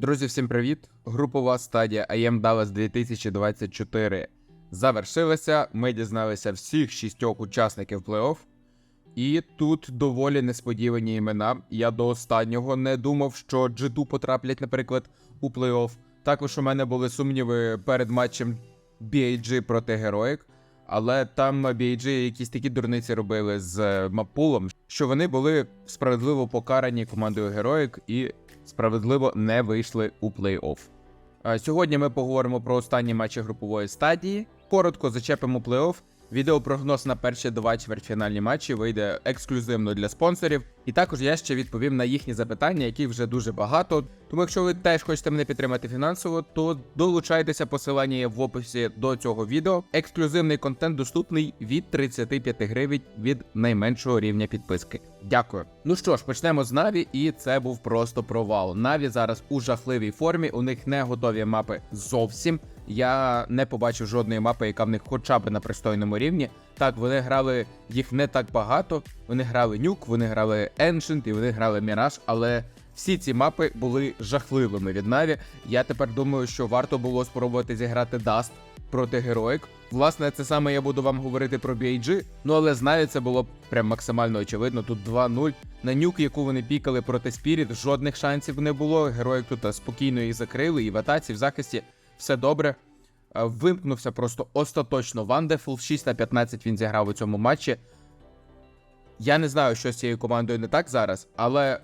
Друзі, всім привіт! Групова стадія IM Dallas 2024 завершилася. Ми дізналися всіх шістьох учасників плей-офф. І тут доволі несподівані імена. Я до останнього не думав, що G2 потраплять, наприклад, у плей-офф. Також у мене були сумніви перед матчем BAG проти Heroic, але там BAG якісь такі дурниці робили з Мапулом, що вони були справедливо покарані командою Heroic і справедливо не вийшли у плей-офф. Сьогодні ми поговоримо про останні матчі групової стадії. Коротко зачепимо плей-офф. Відеопрогноз на перші два чвертьфінальні матчі вийде ексклюзивно для спонсорів. І також я ще відповім на їхні запитання, яких вже дуже багато. Тому, якщо ви теж хочете мене підтримати фінансово, то долучайтеся, посилання є в описі до цього відео. Ексклюзивний контент доступний від 35 гривень від найменшого рівня підписки. Дякую. Ну що ж, почнемо з Наві, і це був просто провал. Наві зараз у жахливій формі. У них не готові мапи зовсім. Я не побачив жодної мапи, яка в них хоча б на пристойному рівні. Так, вони грали їх не так багато. Вони грали нюк, вони грали Ancient і вони грали Mirage, але всі ці мапи були жахливими від Наві. Я тепер думаю, що варто було спробувати зіграти Dust проти Heroic. Власне, це саме я буду вам говорити про BAG, ну але з Наві це було прям максимально очевидно. Тут 2-0. На нюк, яку вони пікали проти Spirit, жодних шансів не було. Героїк тут спокійно їх закрили, і в атаці, в захисті все добре. Е, Вимкнувся просто остаточно Вандефул. 6 на 15 він зіграв у цьому матчі. Я не знаю, що з цією командою не так зараз, але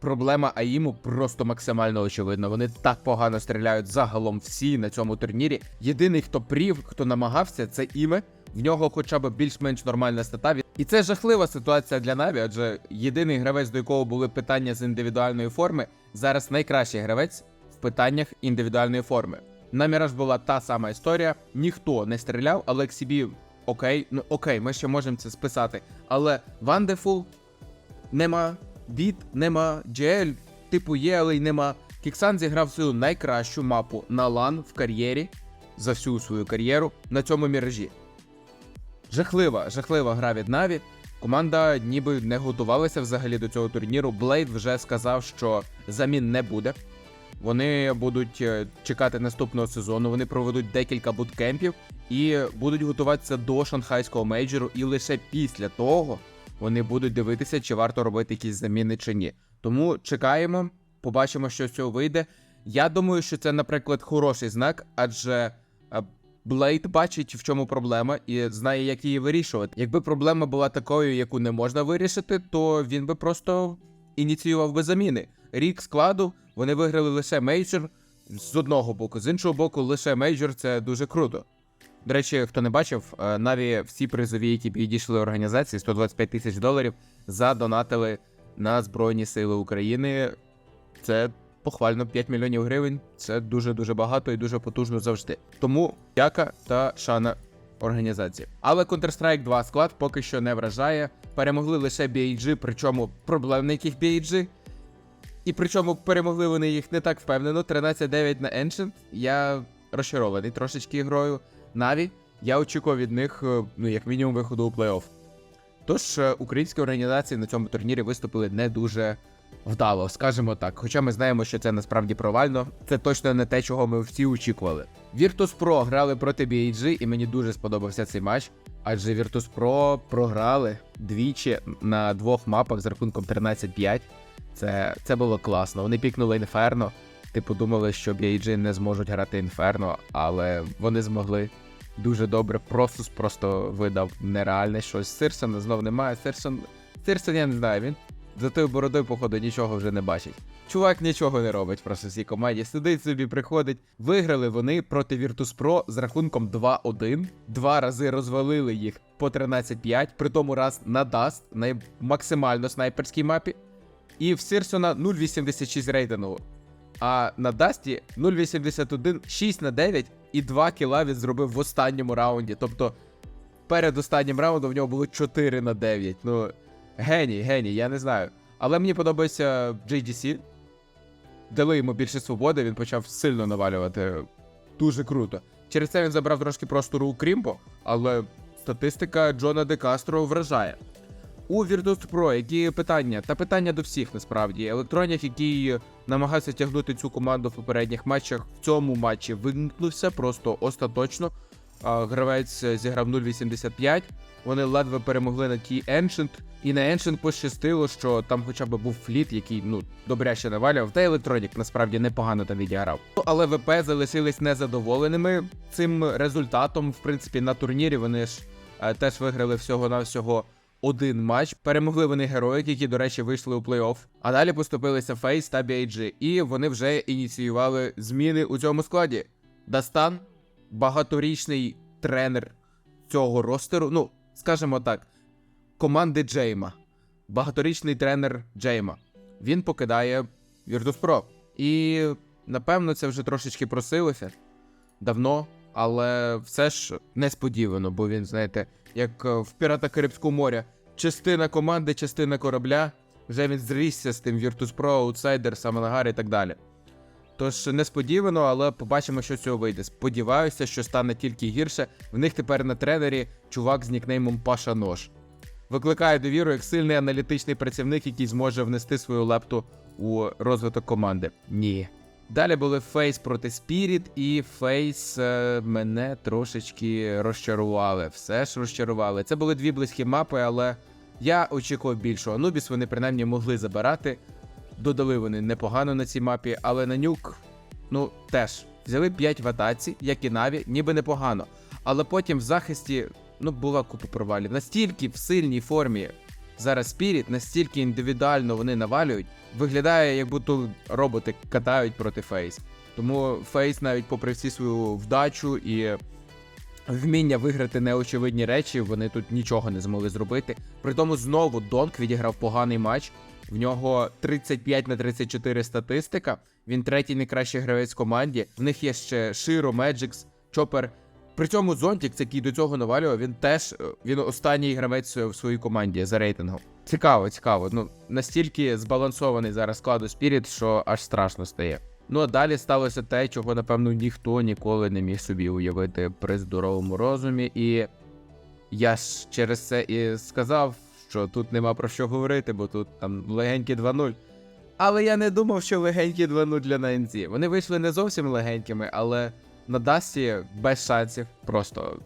проблема Аїму просто максимально очевидна. Вони так погано стріляють загалом всі на цьому турнірі. Єдиний, хто прів, хто намагався, це іме. В нього хоча б більш-менш нормальна стата. І це жахлива ситуація для Наві, адже єдиний гравець, до якого були питання з індивідуальної форми, зараз найкращий гравець в питаннях індивідуальної форми. На Міраж була та сама історія. Ніхто не стріляв, але XCB окей, ну окей, ми ще можемо це списати. Але Вандефул нема, Біт, нема, GL, типу є, але й нема. Кіксан зіграв свою найкращу мапу на лан в кар'єрі за всю свою кар'єру на цьому міражі. Жахлива, жахлива гра від Наві. Команда ніби не готувалася взагалі до цього турніру. Блейд вже сказав, що замін не буде. Вони будуть е, чекати наступного сезону. Вони проведуть декілька буткемпів і будуть готуватися до шанхайського мейджору. І лише після того вони будуть дивитися, чи варто робити якісь заміни чи ні. Тому чекаємо, побачимо, що з цього вийде. Я думаю, що це, наприклад, хороший знак, адже е, Блейд бачить, в чому проблема, і знає, як її вирішувати. Якби проблема була такою, яку не можна вирішити, то він би просто ініціював би заміни. Рік складу вони виграли лише мейджор з одного боку, з іншого боку, лише мейджор це дуже круто. До речі, хто не бачив, е, Наві всі призові, які підійшли організації, 125 тисяч доларів, задонатили на Збройні Сили України. Це похвально 5 мільйонів гривень. Це дуже дуже багато і дуже потужно завжди. Тому дяка та шана організації. Але Counter-Strike 2 склад поки що не вражає. Перемогли лише BAG, причому проблемників BAG. І причому перемогли вони їх не так впевнено. 13-9 на Ancient. Я розчарований трошечки грою. Наві. Я очікував від них, е, ну, як мінімум, виходу у плей-офф. Тож е, українські організації на цьому турнірі виступили не дуже вдало, скажімо так. Хоча ми знаємо, що це насправді провально. Це точно не те, чого ми всі очікували. Virtus.pro грали проти BAG, і мені дуже сподобався цей матч. Адже Virtus.pro програли двічі на двох мапах з рахунком 13-5. Це, це було класно. Вони пікнули інферно. Типу думали, що BAG не зможуть грати інферно, але вони змогли дуже добре. Просус просто видав нереальне щось. Сирсона знов немає. Сирсон. Сирсон, я не знаю, він за тою бородою, походу, нічого вже не бачить. Чувак нічого не робить просто цій команді. Сидить собі, приходить. Виграли вони проти Virtus.pro з рахунком 2-1. Два рази розвалили їх по 13-5, при тому раз на Dust, на максимально снайперській мапі. І в Сирсона 0,86 рейтингу. А на Дасті 0,81, 6 на 9 і 2 кіла він зробив в останньому раунді. Тобто перед останнім раундом в нього було 4 на 9. Ну, геній, геній, я не знаю. Але мені подобається JDC. Дали йому більше свободи, він почав сильно навалювати. Дуже круто. Через це він забрав трошки простору у Крімпо, але статистика Джона Де Кастро вражає. У Virtus Pro які питання? Та питання до всіх насправді. Електронік, який намагався тягнути цю команду в попередніх матчах, в цьому матчі вимкнувся просто остаточно. Гравець зіграв 0.85. Вони ледве перемогли на тій Ancient. І на Ancient пощастило, що там хоча б був фліт, який ну добряще навалював. Та електронік насправді непогано там відіграв. Ну, Але ВП залишились незадоволеними цим результатом. В принципі, на турнірі вони ж е, теж виграли всього-навсього один матч. Перемогли вони героїк, які, до речі, вийшли у плей-офф. А далі поступилися Фейс та BIG. І вони вже ініціювали зміни у цьому складі. Дастан, багаторічний тренер цього ростеру. Ну, скажімо так, команди Джейма. Багаторічний тренер Джейма. Він покидає Virtus.pro. І напевно це вже трошечки просилося давно, але все ж несподівано, бо він, знаєте, як е, в Пірата Карибського моря. Частина команди, частина корабля. Вже він зрісся з тим Virtus.pro, аутсайдер, Саманагар і так далі. Тож несподівано, але побачимо, що з цього вийде. Сподіваюся, що стане тільки гірше. В них тепер на тренері чувак з нікнеймом Паша Нож. Викликає довіру як сильний аналітичний працівник, який зможе внести свою лепту у розвиток команди. Ні. Далі були Фейс проти Спіріт, і Фейс е, мене трошечки розчарували. Все ж розчарували. Це були дві близькі мапи, але я очікував більшого. Анубіс вони принаймні могли забирати. Додали вони непогано на цій мапі, але на нюк, ну теж взяли 5 в атаці, як і Наві, ніби непогано. Але потім в захисті ну була купа провалів. Настільки в сильній формі зараз Спіріт, настільки індивідуально вони навалюють, виглядає, як будто роботи катають проти Фейс. Тому Фейс, навіть попри всі свою вдачу і вміння виграти неочевидні речі, вони тут нічого не змогли зробити. При тому знову Донк відіграв поганий матч. В нього 35 на 34 статистика. Він третій найкращий гравець в команді. В них є ще Широ, Меджикс, Чопер. При цьому Зонтікс, який до цього навалював, він теж е, він останній гравець в своїй команді за рейтингом. Цікаво, цікаво. Ну настільки збалансований зараз склад у Спіріт, що аж страшно стає. Ну а далі сталося те, чого напевно ніхто ніколи не міг собі уявити при здоровому розумі. І я ж через це і сказав, що тут нема про що говорити, бо тут там легенькі 2-0. Але я не думав, що легенькі 2-0 для ННЗ. Вони вийшли не зовсім легенькими, але на Дасті без шансів. Просто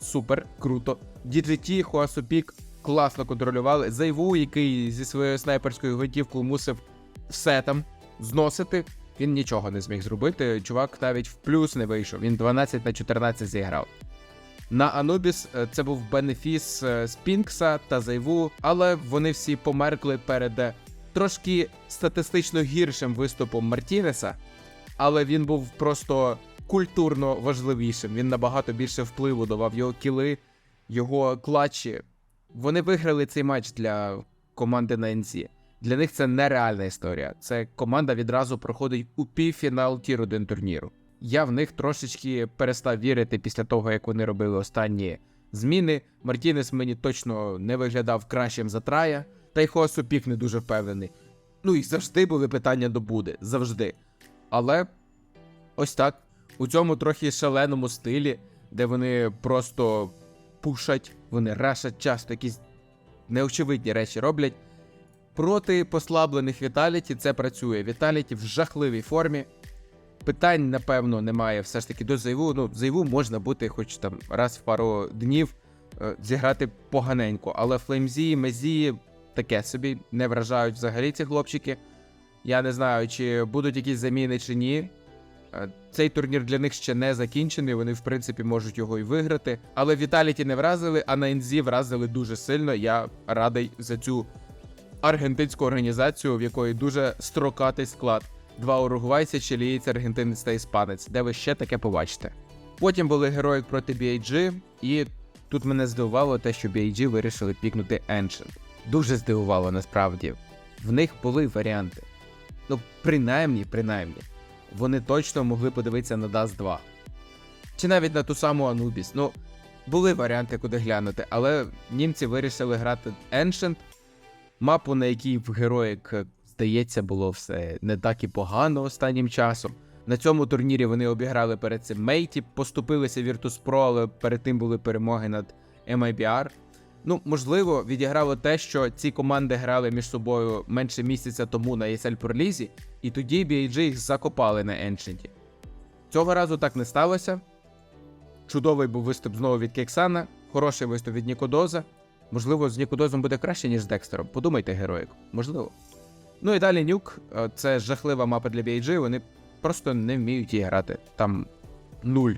супер, круто. DGT, Хуасопік класно контролювали. Зайву, який зі своєю снайперською гвинтівкою мусив все там зносити. Він нічого не зміг зробити. Чувак навіть в плюс не вийшов. Він 12 на 14 зіграв. На Анубіс е, це був бенефіс е, Спінкса та Зайву, але вони всі померкли перед е, трошки статистично гіршим виступом Мартінеса, але він був просто культурно важливішим. Він набагато більше впливу давав його кіли, його клатчі. Вони виграли цей матч для команди НЗ. Для них це нереальна історія. Це команда відразу проходить у півфінал тір 1 турніру. Я в них трошечки перестав вірити після того, як вони робили останні зміни. Мартінес мені точно не виглядав кращим за трая, та й Хоасупік не дуже впевнений. Ну і завжди були питання до Буди, завжди. Але ось так, у цьому трохи шаленому стилі, де вони просто пушать, вони рашать часто якісь неочевидні речі роблять. Проти послаблених Віталіті це працює. Віталіті в жахливій формі. Питань, напевно, немає все ж таки до Зайву. Ну, Зайву можна бути хоч там раз в пару днів е, зіграти поганенько. Але Флеймзі, Мезі таке собі не вражають взагалі ці хлопчики. Я не знаю, чи будуть якісь заміни чи ні. Е, Цей турнір для них ще не закінчений, вони, в принципі, можуть його і виграти. Але Віталіті не вразили, а на Інзі вразили дуже сильно. Я радий за цю аргентинську організацію, в якої дуже строкатий склад. Два уругвайці, чилієць, аргентинець та іспанець, де ви ще таке побачите. Потім були герої проти BIG, і тут мене здивувало те, що BIG вирішили пікнути Ancient. Дуже здивувало насправді. В них були варіанти. Ну, принаймні, принаймні, вони точно могли подивитися на Dust 2. Чи навіть на ту саму Anubis. Ну, були варіанти, куди глянути, але німці вирішили грати Ancient, мапу, на якій в героїк, здається, було все не так і погано останнім часом. На цьому турнірі вони обіграли перед цим Мейті, поступилися Virtus.pro, але перед тим були перемоги над MIBR. Ну, можливо, відіграло те, що ці команди грали між собою менше місяця тому на ESL Pro і тоді BAG їх закопали на Ancient. Цього разу так не сталося. Чудовий був виступ знову від Кексана, хороший виступ від Нікодоза. Можливо, з Нікодозом буде краще, ніж з Декстером. Подумайте, героїк. Можливо. Ну і далі нюк. Е, Це жахлива мапа для BAG, вони просто не вміють її грати. Там нуль.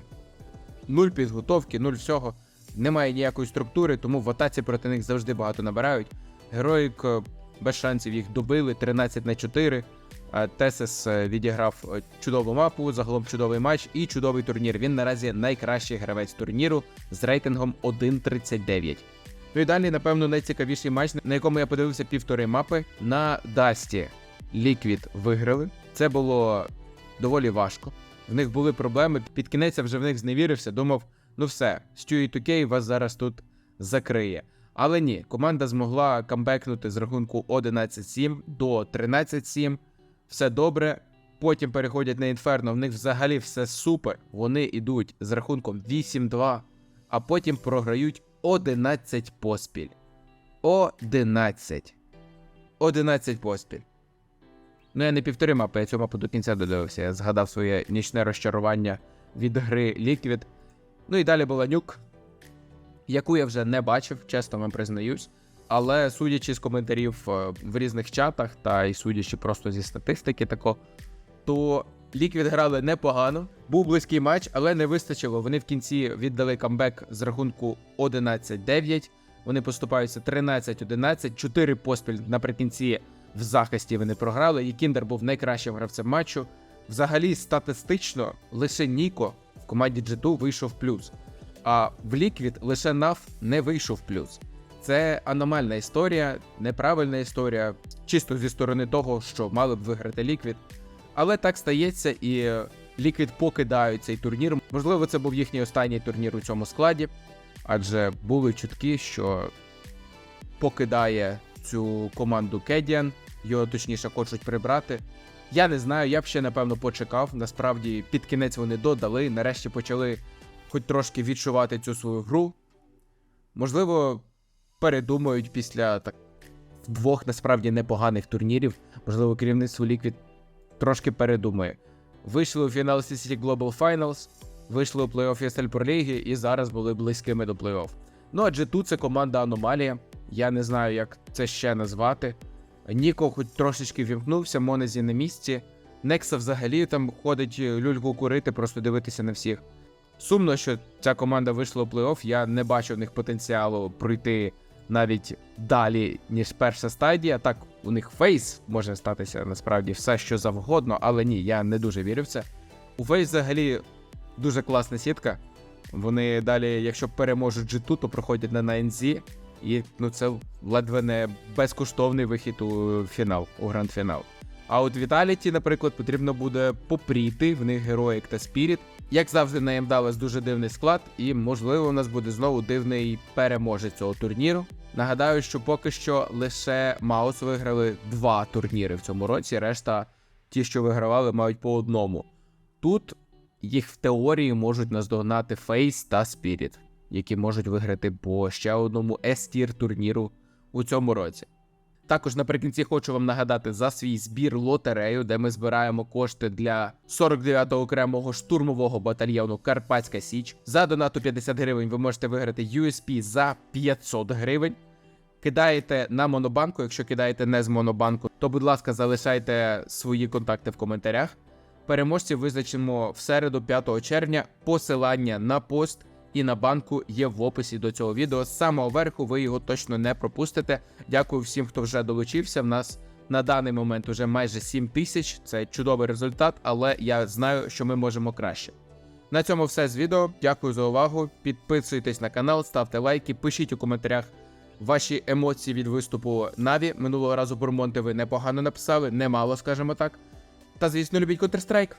Нуль підготовки, нуль всього. Немає ніякої структури, тому в атаці проти них завжди багато набирають. Героїк е, без шансів їх добили 13 на 4. Е, Тесес е, відіграв чудову мапу, загалом чудовий матч і чудовий турнір. Він наразі найкращий гравець турніру з рейтингом 1.39. Ну і далі, напевно, найцікавіший матч, на якому я подивився півтори мапи. На Дасті Ліквід виграли. Це було доволі важко. В них були проблеми. Під кінець я вже в них зневірився. Думав, ну все, Stewie 2K вас зараз тут закриє. Але ні, команда змогла камбекнути з рахунку 11-7 до 13-7. Все добре. Потім переходять на інферно. В них взагалі все супер. Вони йдуть з рахунком 8-2, а потім програють 11 поспіль. 11. 11 поспіль. Ну, я не півтори мапи, я цю мапу до кінця додивився. Я згадав своє нічне розчарування від гри Liquid. Ну і далі була нюк, яку я вже не бачив, чесно вам признаюсь. Але судячи з коментарів е, в різних чатах, та й судячи просто зі статистики, тако, то Liquid грали непогано. Був близький матч, але не вистачило. Вони в кінці віддали камбек з рахунку 11-9. Вони поступаються 13-11, 4 поспіль наприкінці в захисті вони програли. І Кіндер був найкращим гравцем матчу. Взагалі, статистично, лише Ніко команді G2 вийшов плюс. А в Liquid лише Нав не вийшов плюс. Це аномальна історія, неправильна історія, чисто зі сторони того, що мали б виграти Liquid. Але так стається, і Liquid покидають цей турнір. Можливо, це був їхній останній турнір у цьому складі, адже були чутки, що покидає цю команду Кедіан, його точніше хочуть прибрати. Я не знаю, я б ще напевно почекав. Насправді, під кінець вони додали, нарешті почали хоч трошки відчувати цю свою гру. Можливо, передумають після так двох насправді непоганих турнірів. Можливо, керівництво Liquid трошки передумає. Вийшли у фінал CCT Global Finals, вийшли у плей-офф ESL і зараз були близькими до плей-офф. Ну адже тут це команда Аномалія. Я не знаю, як це ще назвати. Ніко хоч трошечки вімкнувся, Монезі на місці. Некса взагалі там ходить е, люльку курити, просто дивитися на всіх. Сумно, що ця команда вийшла у плей-офф. Я не бачу в них потенціалу пройти навіть далі, ніж перша стадія. Так, у них фейс може статися насправді все, що завгодно, але ні, я не дуже вірю в це. У фейс взагалі дуже класна сітка. Вони далі, якщо переможуть G2, то проходять на 9Z. І ну це ледве не безкоштовний вихід у фінал, у гранд-фінал. А от Віталіті, наприклад, потрібно буде попріти, в них героїк та спіріт. Як завжди, на Далlas дуже дивний склад, і можливо у нас буде знову дивний переможець цього турніру. Нагадаю, що поки що лише Маус виграли два турніри в цьому році. Решта, ті, що вигравали, мають по одному. Тут їх в теорії можуть наздогнати Фейс та Спіріт, які можуть виграти по ще одному S-тір турніру у цьому році. Також наприкінці хочу вам нагадати за свій збір лотерею, де ми збираємо кошти для 49-го окремого штурмового батальйону Карпатська Січ. За донату 50 гривень ви можете виграти USP за 500 гривень. Кидаєте на монобанку. Якщо кидаєте не з монобанку, то будь ласка, залишайте свої контакти в коментарях. Переможців визначимо в середу, 5 червня. Посилання на пост і на банку є в описі до цього відео. З самого верху ви його точно не пропустите. Дякую всім, хто вже долучився. В нас на даний момент уже майже 7 тисяч. Це чудовий результат, але я знаю, що ми можемо краще. На цьому все з відео. Дякую за увагу. Підписуйтесь на канал, ставте лайки, пишіть у коментарях ваші емоції від виступу Наві. Минулого разу Бурмонти ви непогано написали, немало, скажімо так. Та звісно, любіть Counter-Strike.